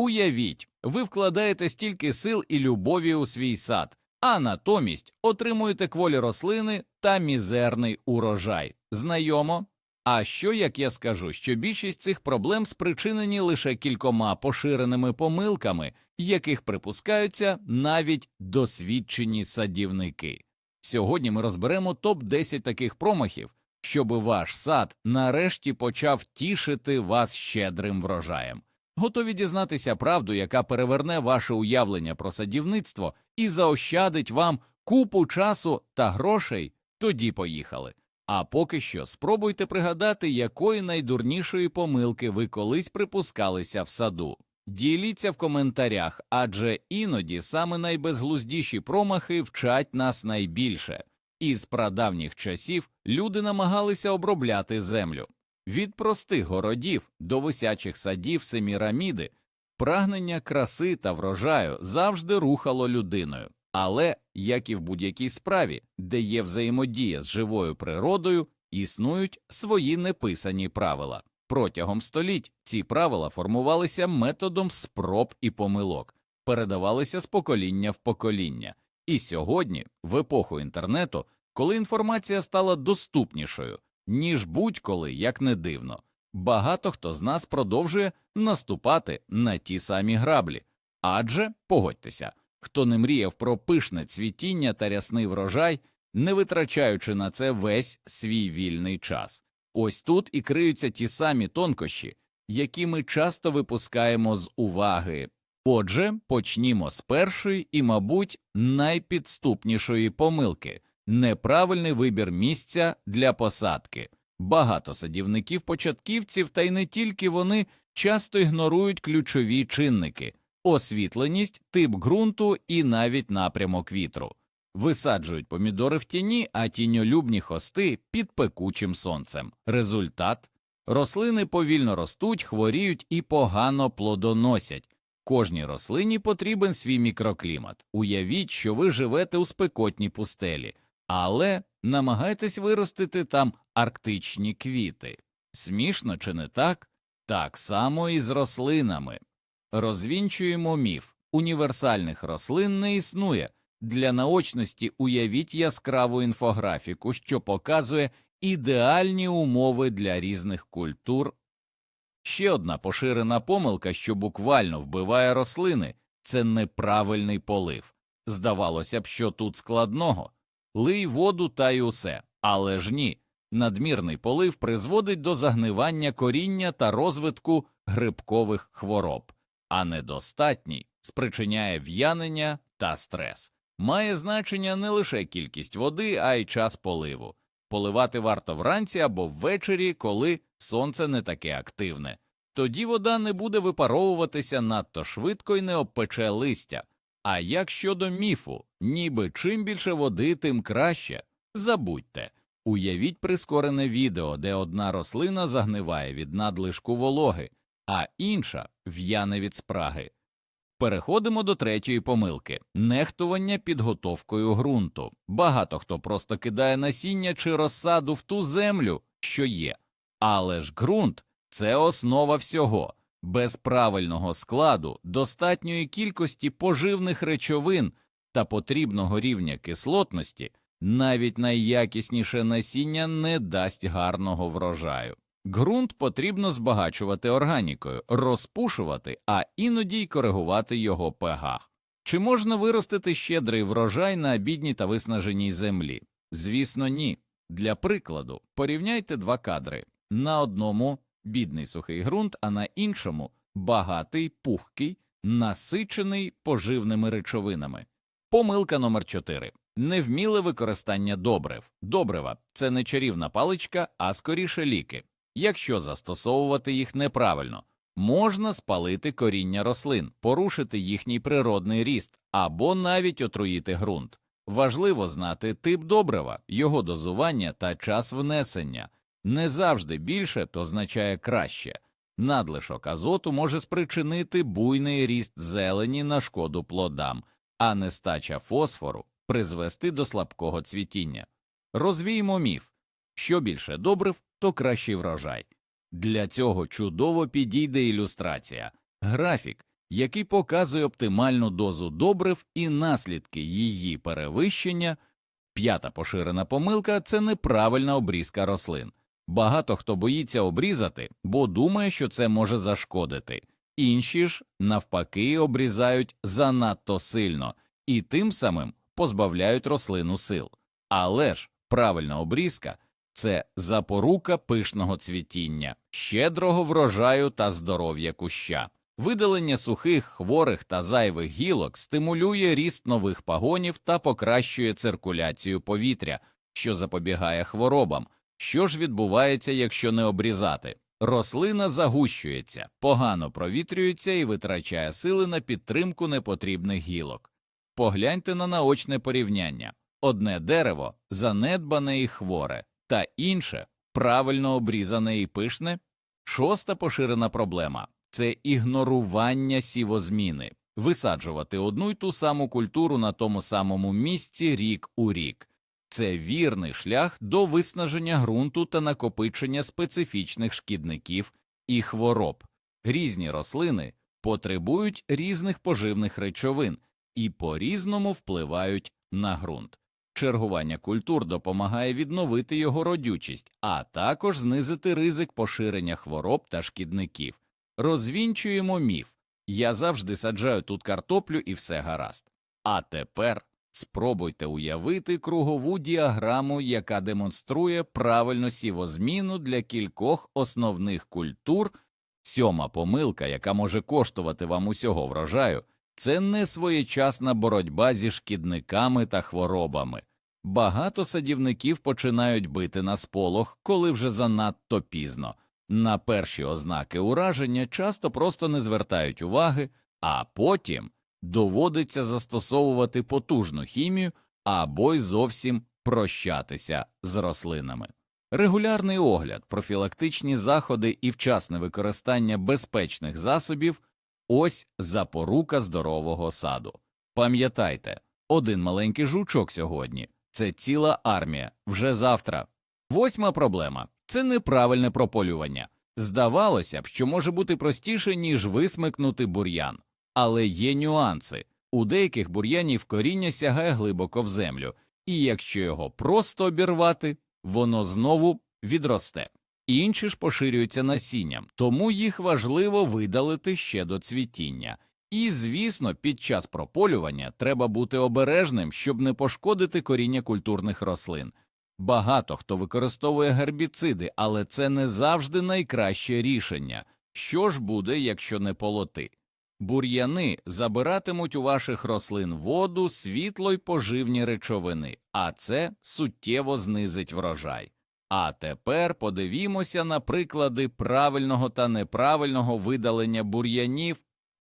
Уявіть, ви вкладаєте стільки сил і любові у свій сад, а натомість отримуєте кволі рослини та мізерний урожай. Знайомо? А що як я скажу, що більшість цих проблем спричинені лише кількома поширеними помилками, яких припускаються навіть досвідчені садівники. Сьогодні ми розберемо топ 10 таких промахів, щоби ваш сад нарешті почав тішити вас щедрим врожаєм. Готові дізнатися правду, яка переверне ваше уявлення про садівництво і заощадить вам купу часу та грошей? Тоді поїхали. А поки що спробуйте пригадати, якої найдурнішої помилки ви колись припускалися в саду. Діліться в коментарях, адже іноді саме найбезглуздіші промахи вчать нас найбільше. Із прадавніх часів люди намагалися обробляти землю. Від простих городів до висячих садів семіраміди прагнення краси та врожаю завжди рухало людиною. Але, як і в будь-якій справі, де є взаємодія з живою природою, існують свої неписані правила. Протягом століть ці правила формувалися методом спроб і помилок, передавалися з покоління в покоління. І сьогодні, в епоху інтернету, коли інформація стала доступнішою, ніж будь-коли, як не дивно, багато хто з нас продовжує наступати на ті самі граблі. Адже, погодьтеся, хто не мріяв про пишне цвітіння та рясний врожай, не витрачаючи на це весь свій вільний час. Ось тут і криються ті самі тонкощі, які ми часто випускаємо з уваги. Отже, почнімо з першої і, мабуть, найпідступнішої помилки неправильний вибір місця для посадки. Багато садівників початківців, та й не тільки вони часто ігнорують ключові чинники освітленість, тип ґрунту і навіть напрямок вітру. Висаджують помідори в тіні, а тіньолюбні хости під пекучим сонцем. Результат рослини повільно ростуть, хворіють і погано плодоносять. Кожній рослині потрібен свій мікроклімат. Уявіть, що ви живете у спекотній пустелі, але намагайтесь виростити там арктичні квіти. Смішно чи не так? Так само і з рослинами. Розвінчуємо міф універсальних рослин не існує. Для наочності уявіть яскраву інфографіку, що показує ідеальні умови для різних культур. Ще одна поширена помилка, що буквально вбиває рослини, це неправильний полив. Здавалося б, що тут складного лий воду та й усе, але ж ні. Надмірний полив призводить до загнивання коріння та розвитку грибкових хвороб, а недостатній спричиняє в'янення та стрес. Має значення не лише кількість води, а й час поливу. Поливати варто вранці або ввечері, коли сонце не таке активне. Тоді вода не буде випаровуватися надто швидко і не обпече листя. А як щодо міфу, ніби чим більше води, тим краще. Забудьте. Уявіть прискорене відео, де одна рослина загниває від надлишку вологи, а інша в'яне від спраги. Переходимо до третьої помилки нехтування підготовкою ґрунту. Багато хто просто кидає насіння чи розсаду в ту землю, що є, але ж ґрунт це основа всього. Без правильного складу, достатньої кількості поживних речовин та потрібного рівня кислотності, навіть найякісніше насіння не дасть гарного врожаю. Ґрунт потрібно збагачувати органікою, розпушувати, а іноді й коригувати його pH. Чи можна виростити щедрий врожай на бідній та виснаженій землі? Звісно, ні. Для прикладу, порівняйте два кадри на одному бідний сухий ґрунт, а на іншому багатий, пухкий, насичений поживними речовинами. Помилка номер 4. Невміле використання добрив. Добрива це не чарівна паличка, а скоріше ліки. Якщо застосовувати їх неправильно, можна спалити коріння рослин, порушити їхній природний ріст або навіть отруїти ґрунт. Важливо знати тип добрива, його дозування та час внесення. Не завжди більше то означає краще. Надлишок азоту може спричинити буйний ріст зелені на шкоду плодам, а нестача фосфору призвести до слабкого цвітіння. Розвіймо міф що більше добрив, то кращий врожай. Для цього чудово підійде ілюстрація, графік, який показує оптимальну дозу добрив і наслідки її перевищення. П'ята поширена помилка це неправильна обрізка рослин. Багато хто боїться обрізати, бо думає, що це може зашкодити. Інші ж, навпаки, обрізають занадто сильно і тим самим позбавляють рослину сил. Але ж правильна обрізка це запорука пишного цвітіння, щедрого врожаю та здоров'я куща. Видалення сухих, хворих та зайвих гілок стимулює ріст нових пагонів та покращує циркуляцію повітря, що запобігає хворобам. Що ж відбувається, якщо не обрізати? Рослина загущується, погано провітрюється і витрачає сили на підтримку непотрібних гілок. Погляньте на наочне порівняння одне дерево занедбане і хворе, та інше правильно обрізане і пишне. Шоста поширена проблема це ігнорування сівозміни, висаджувати одну й ту саму культуру на тому самому місці рік у рік. Це вірний шлях до виснаження ґрунту та накопичення специфічних шкідників і хвороб. Різні рослини потребують різних поживних речовин і по різному впливають на ґрунт. Чергування культур допомагає відновити його родючість, а також знизити ризик поширення хвороб та шкідників. Розвінчуємо міф я завжди саджаю тут картоплю і все гаразд. А тепер спробуйте уявити кругову діаграму, яка демонструє правильну сівозміну для кількох основних культур. Сьома помилка, яка може коштувати вам усього врожаю, це несвоєчасна боротьба зі шкідниками та хворобами. Багато садівників починають бити на сполох, коли вже занадто пізно. На перші ознаки ураження часто просто не звертають уваги, а потім доводиться застосовувати потужну хімію або й зовсім прощатися з рослинами. Регулярний огляд, профілактичні заходи і вчасне використання безпечних засобів ось запорука здорового саду. Пам'ятайте, один маленький жучок сьогодні це ціла армія вже завтра. Восьма проблема це неправильне прополювання. Здавалося б, що може бути простіше, ніж висмикнути бур'ян, але є нюанси. У деяких бур'янів коріння сягає глибоко в землю, і якщо його просто обірвати, воно знову відросте. Інші ж поширюються насінням, тому їх важливо видалити ще до цвітіння. І, звісно, під час прополювання треба бути обережним, щоб не пошкодити коріння культурних рослин. Багато хто використовує гербіциди, але це не завжди найкраще рішення. Що ж буде, якщо не полоти? Бур'яни забиратимуть у ваших рослин воду, світло й поживні речовини, а це суттєво знизить врожай. А тепер подивімося на приклади правильного та неправильного видалення бур'янів.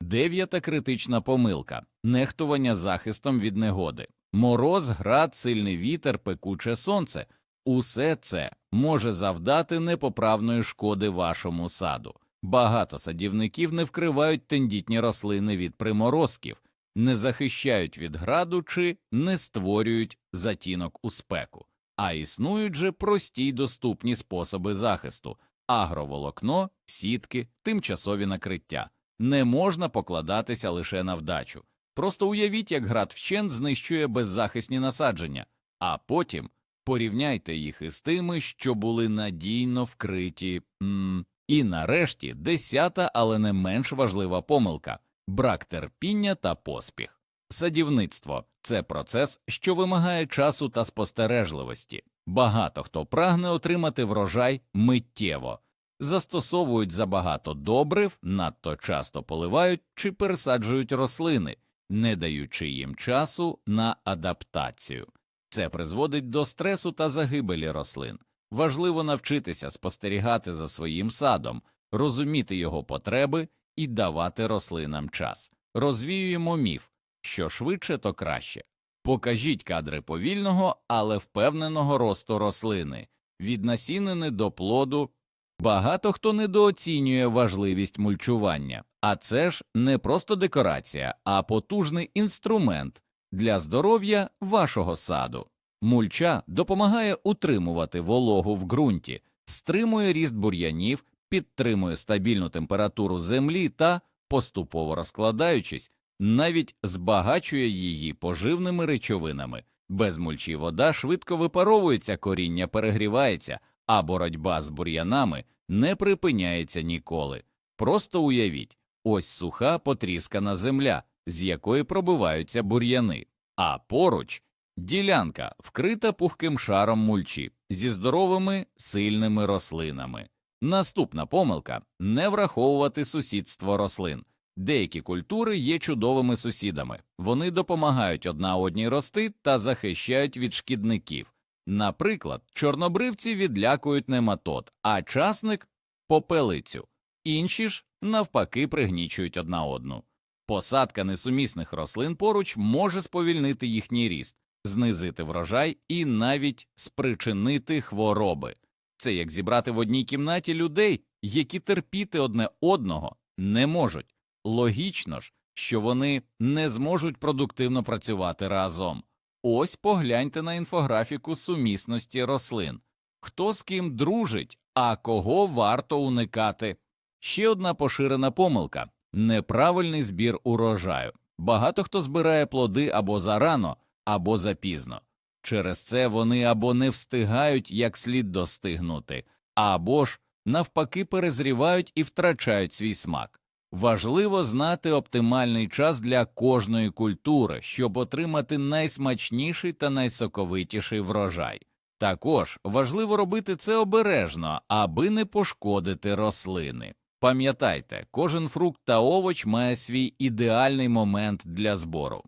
Дев'ята критична помилка нехтування захистом від негоди. Мороз, град, сильний вітер, пекуче сонце усе це може завдати непоправної шкоди вашому саду. Багато садівників не вкривають тендітні рослини від приморозків, не захищають від граду чи не створюють затінок у спеку, а існують же прості й доступні способи захисту агроволокно, сітки, тимчасові накриття. Не можна покладатися лише на вдачу. Просто уявіть, як град вщент знищує беззахисні насадження, а потім порівняйте їх із тими, що були надійно вкриті. М і нарешті десята, але не менш важлива помилка брак терпіння та поспіх. Садівництво це процес, що вимагає часу та спостережливості. Багато хто прагне отримати врожай миттєво, застосовують забагато добрив, надто часто поливають чи пересаджують рослини, не даючи їм часу на адаптацію. Це призводить до стресу та загибелі рослин. Важливо навчитися спостерігати за своїм садом, розуміти його потреби і давати рослинам час. Розвіюємо міф, що швидше, то краще. Покажіть кадри повільного, але впевненого росту рослини, від насінини до плоду. Багато хто недооцінює важливість мульчування, а це ж не просто декорація, а потужний інструмент для здоров'я вашого саду. Мульча допомагає утримувати вологу в ґрунті, стримує ріст бур'янів, підтримує стабільну температуру землі та поступово розкладаючись, навіть збагачує її поживними речовинами. Без мульчі вода швидко випаровується, коріння перегрівається, а боротьба з бур'янами не припиняється ніколи. Просто уявіть, ось суха потріскана земля, з якої пробиваються бур'яни, а поруч ділянка, вкрита пухким шаром мульчі зі здоровими сильними рослинами. Наступна помилка не враховувати сусідство рослин. Деякі культури є чудовими сусідами, вони допомагають одна одній рости та захищають від шкідників. Наприклад, чорнобривці відлякують нематод, а часник попелицю, інші ж навпаки пригнічують одна одну. Посадка несумісних рослин поруч може сповільнити їхній ріст, знизити врожай і навіть спричинити хвороби. Це як зібрати в одній кімнаті людей, які терпіти одне одного не можуть. Логічно ж, що вони не зможуть продуктивно працювати разом. Ось погляньте на інфографіку сумісності рослин. Хто з ким дружить, а кого варто уникати. Ще одна поширена помилка неправильний збір урожаю. Багато хто збирає плоди або зарано, або запізно. Через це вони або не встигають як слід достигнути, або ж навпаки перезрівають і втрачають свій смак. Важливо знати оптимальний час для кожної культури, щоб отримати найсмачніший та найсоковитіший врожай. Також важливо робити це обережно, аби не пошкодити рослини. Пам'ятайте, кожен фрукт та овоч має свій ідеальний момент для збору.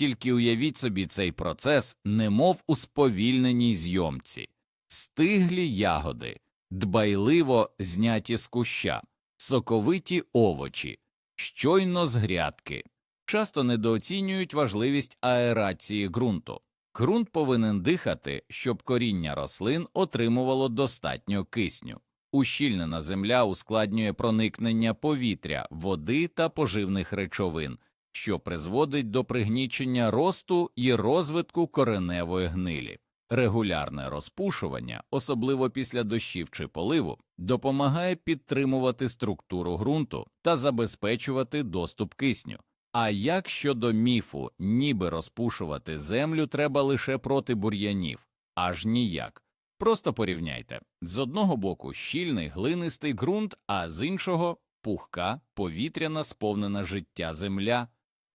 Тільки уявіть собі цей процес, немов у сповільненій зйомці, стиглі ягоди, дбайливо зняті з куща, соковиті овочі, щойно з грядки. Часто недооцінюють важливість аерації ґрунту. Ґрунт повинен дихати, щоб коріння рослин отримувало достатньо кисню. Ущільнена земля ускладнює проникнення повітря, води та поживних речовин, що призводить до пригнічення росту і розвитку кореневої гнилі. Регулярне розпушування, особливо після дощів чи поливу, допомагає підтримувати структуру ґрунту та забезпечувати доступ кисню. А як щодо міфу, ніби розпушувати землю треба лише проти бур'янів, аж ніяк. Просто порівняйте з одного боку щільний глинистий ґрунт, а з іншого пухка, повітряна, сповнена життя земля.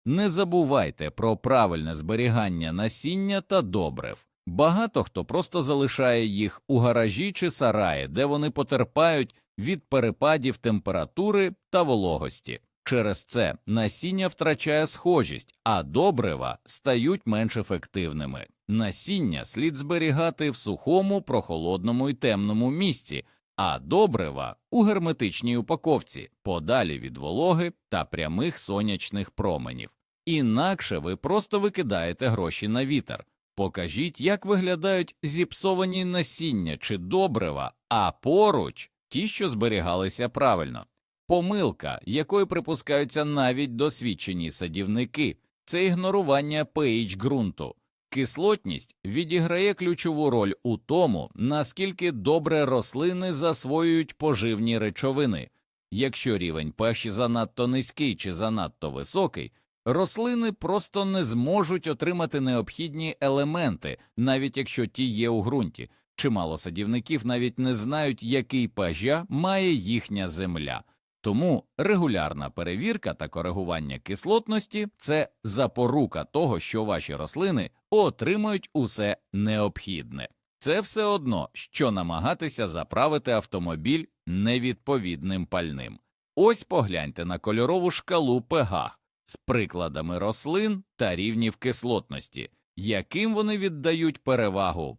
Не забувайте про правильне зберігання насіння та добрив. Багато хто просто залишає їх у гаражі чи сараї, де вони потерпають від перепадів температури та вологості. Через це насіння втрачає схожість, а добрива стають менш ефективними. Насіння слід зберігати в сухому, прохолодному і темному місці, а добрива у герметичній упаковці, подалі від вологи та прямих сонячних променів. Інакше ви просто викидаєте гроші на вітер. Покажіть, як виглядають зіпсовані насіння чи добрива, а поруч ті, що зберігалися правильно. Помилка, якої припускаються навіть досвідчені садівники, це ігнорування pH ґрунту. Кислотність відіграє ключову роль у тому, наскільки добре рослини засвоюють поживні речовини. Якщо рівень pH занадто низький чи занадто високий, рослини просто не зможуть отримати необхідні елементи, навіть якщо ті є у ґрунті. Чимало садівників навіть не знають, який pH має їхня земля. Тому регулярна перевірка та коригування кислотності це запорука того, що ваші рослини отримують усе необхідне. Це все одно, що намагатися заправити автомобіль невідповідним пальним. Ось погляньте на кольорову шкалу pH з прикладами рослин та рівнів кислотності, яким вони віддають перевагу.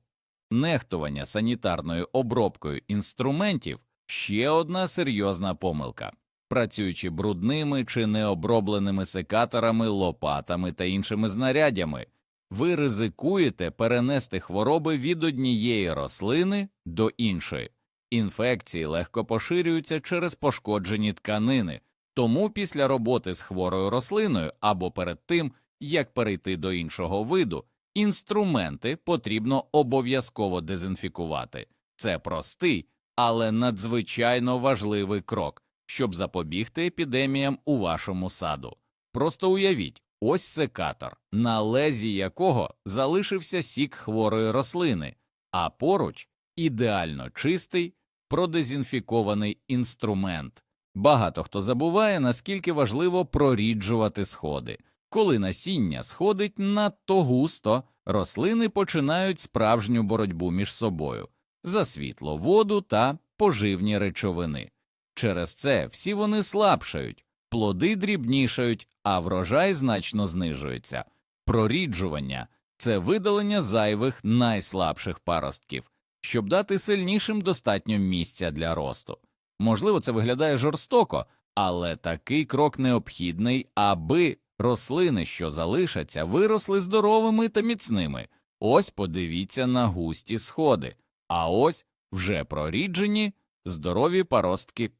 Нехтування санітарною обробкою інструментів ще одна серйозна помилка. Працюючи брудними чи необробленими секаторами, лопатами та іншими знарядями, ви ризикуєте перенести хвороби від однієї рослини до іншої. Інфекції легко поширюються через пошкоджені тканини, тому після роботи з хворою рослиною або перед тим, як перейти до іншого виду, інструменти потрібно обов'язково дезінфікувати. Це простий, але надзвичайно важливий крок. щоб запобігти епідеміям у вашому саду. Просто уявіть, ось секатор, на лезі якого залишився сік хворої рослини, а поруч ідеально чистий, продезінфікований інструмент. Багато хто забуває, наскільки важливо проріджувати сходи. Коли насіння сходить надто густо, рослини починають справжню боротьбу між собою за світло, воду та поживні речовини. Через це всі вони слабшають, плоди дрібнішають, а врожай значно знижується. Проріджування це видалення зайвих найслабших паростків, щоб дати сильнішим достатньо місця для росту. Можливо, це виглядає жорстоко, але такий крок необхідний, аби рослини, що залишаться, виросли здоровими та міцними. Ось подивіться на густі сходи, а ось вже проріджені здорові паростки.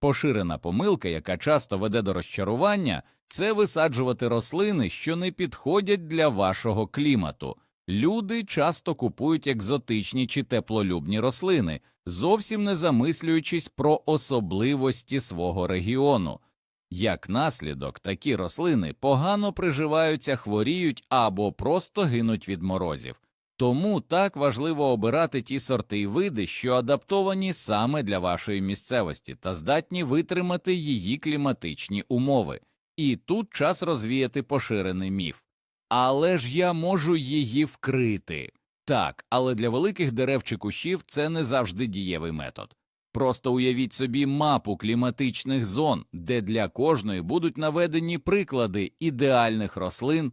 Поширена помилка, яка часто веде до розчарування, це висаджувати рослини, що не підходять для вашого клімату. Люди часто купують екзотичні чи теплолюбні рослини, зовсім не замислюючись про особливості свого регіону. Як наслідок, такі рослини погано приживаються, хворіють або просто гинуть від морозів. Тому так важливо обирати ті сорти і види, що адаптовані саме для вашої місцевості та здатні витримати її кліматичні умови. І тут час розвіяти поширений міф. Але ж я можу її вкрити. Так, але для великих дерев чи кущів це не завжди дієвий метод. Просто уявіть собі мапу кліматичних зон, де для кожної будуть наведені приклади ідеальних рослин.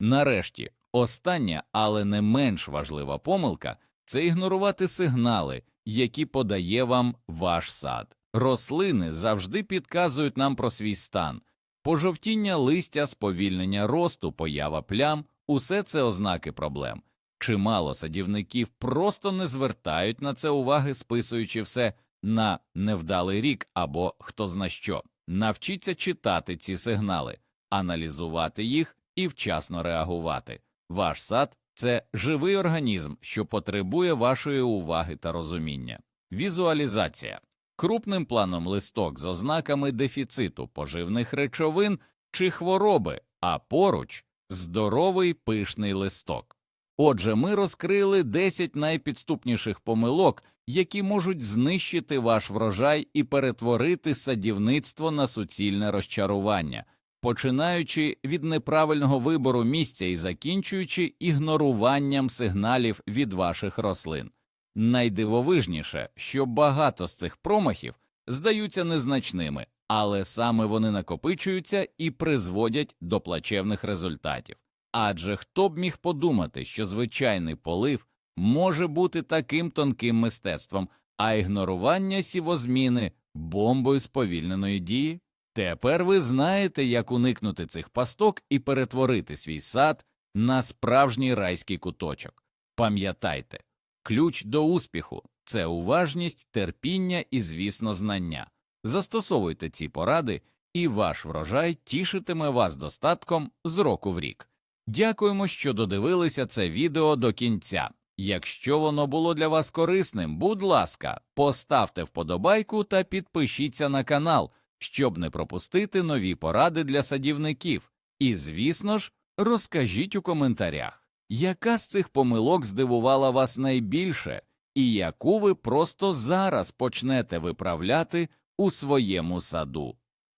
Нарешті, остання, але не менш важлива помилка це ігнорувати сигнали, які подає вам ваш сад. Рослини завжди підказують нам про свій стан. Пожовтіння листя, сповільнення росту, поява плям усе це ознаки проблем. Чимало садівників просто не звертають на це уваги, списуючи все на невдалий рік або хто зна що. Навчіться читати ці сигнали, аналізувати їх і вчасно реагувати. Ваш сад це живий організм, що потребує вашої уваги та розуміння. Візуалізація крупним планом листок з ознаками дефіциту поживних речовин чи хвороби, а поруч здоровий пишний листок. Отже, ми розкрили 10 найпідступніших помилок, які можуть знищити ваш врожай і перетворити садівництво на суцільне розчарування, починаючи від неправильного вибору місця і закінчуючи ігноруванням сигналів від ваших рослин. Найдивовижніше, що багато з цих промахів здаються незначними, але саме вони накопичуються і призводять до плачевних результатів. Адже хто б міг подумати, що звичайний полив може бути таким тонким мистецтвом, а ігнорування сівозміни бомбою сповільненої дії? Тепер ви знаєте, як уникнути цих пасток і перетворити свій сад на справжній райський куточок. Пам'ятайте, ключ до успіху це уважність, терпіння і, звісно, знання. Застосовуйте ці поради, і ваш врожай тішитиме вас достатком з року в рік. Дякуємо, що додивилися це відео до кінця. Якщо воно було для вас корисним, будь ласка, поставте вподобайку та підпишіться на канал, щоб не пропустити нові поради для садівників. І, звісно ж, розкажіть у коментарях, яка з цих помилок здивувала вас найбільше, і яку ви просто зараз почнете виправляти у своєму саду.